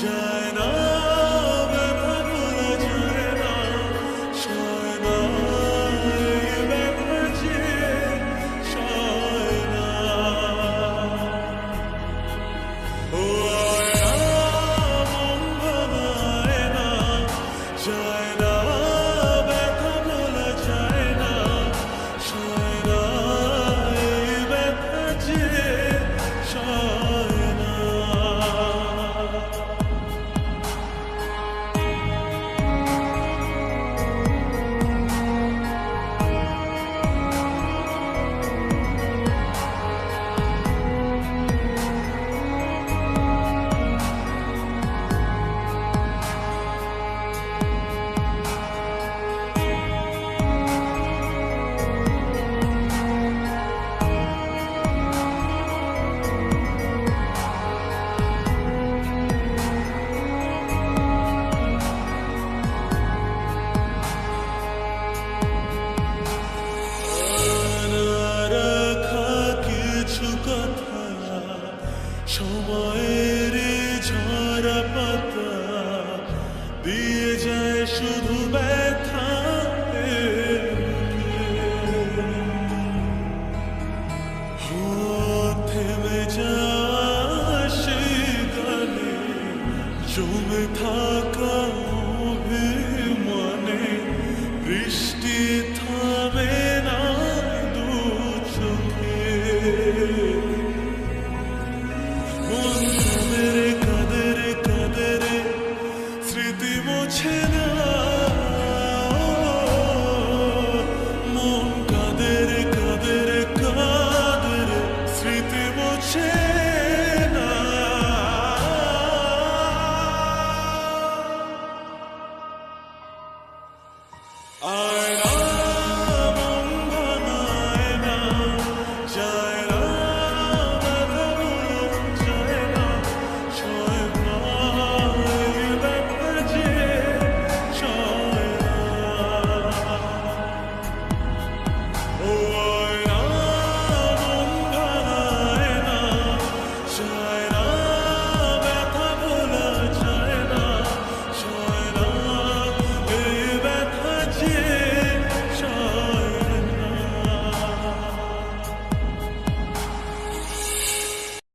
Just সময়ের ঝরা পাতা যায় শুধু ব্যথা থেমে যাসে গানে জমে থাকা মনে দৃশ্য